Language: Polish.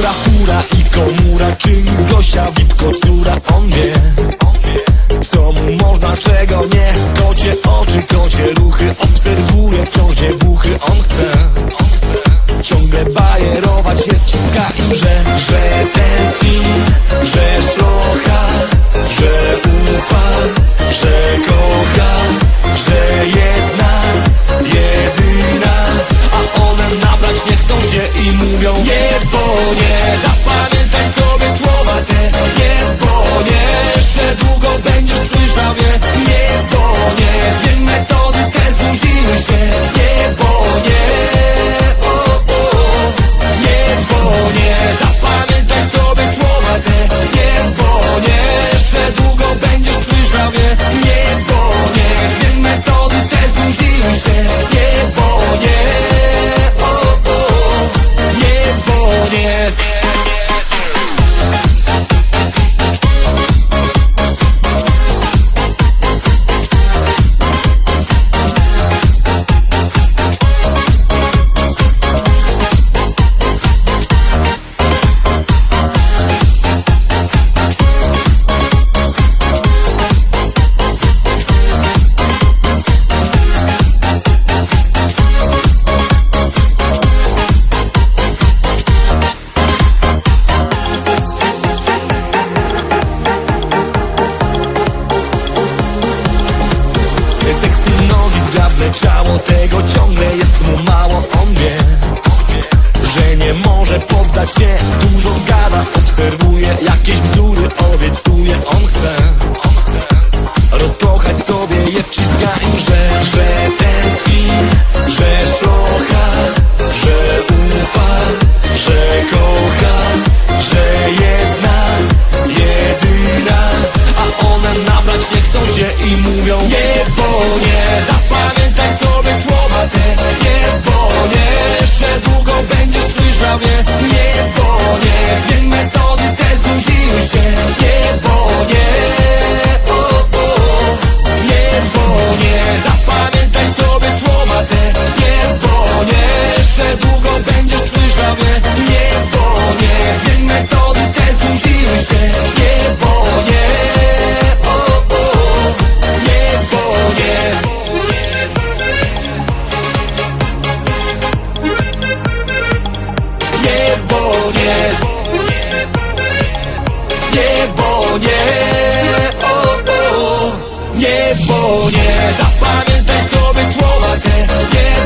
Dobra fura i komura Czyli Gosia, Wipko, córa On wie. Leciało tego ciągle jest mu mało. On wie, że nie może poddać się. Dużo gada, obserwuje Jakieś bzdury. Obiecuje On chce rozkochać sobie. Je Wciska im, że, że tęskni Że szlocha, że ufa Że kocha, że jedna Jedyna. A one nabrać nie chcą się I mówią nie, bo nie nie, o, o, niebo nie. Zapamiętaj sobie słowa te, nie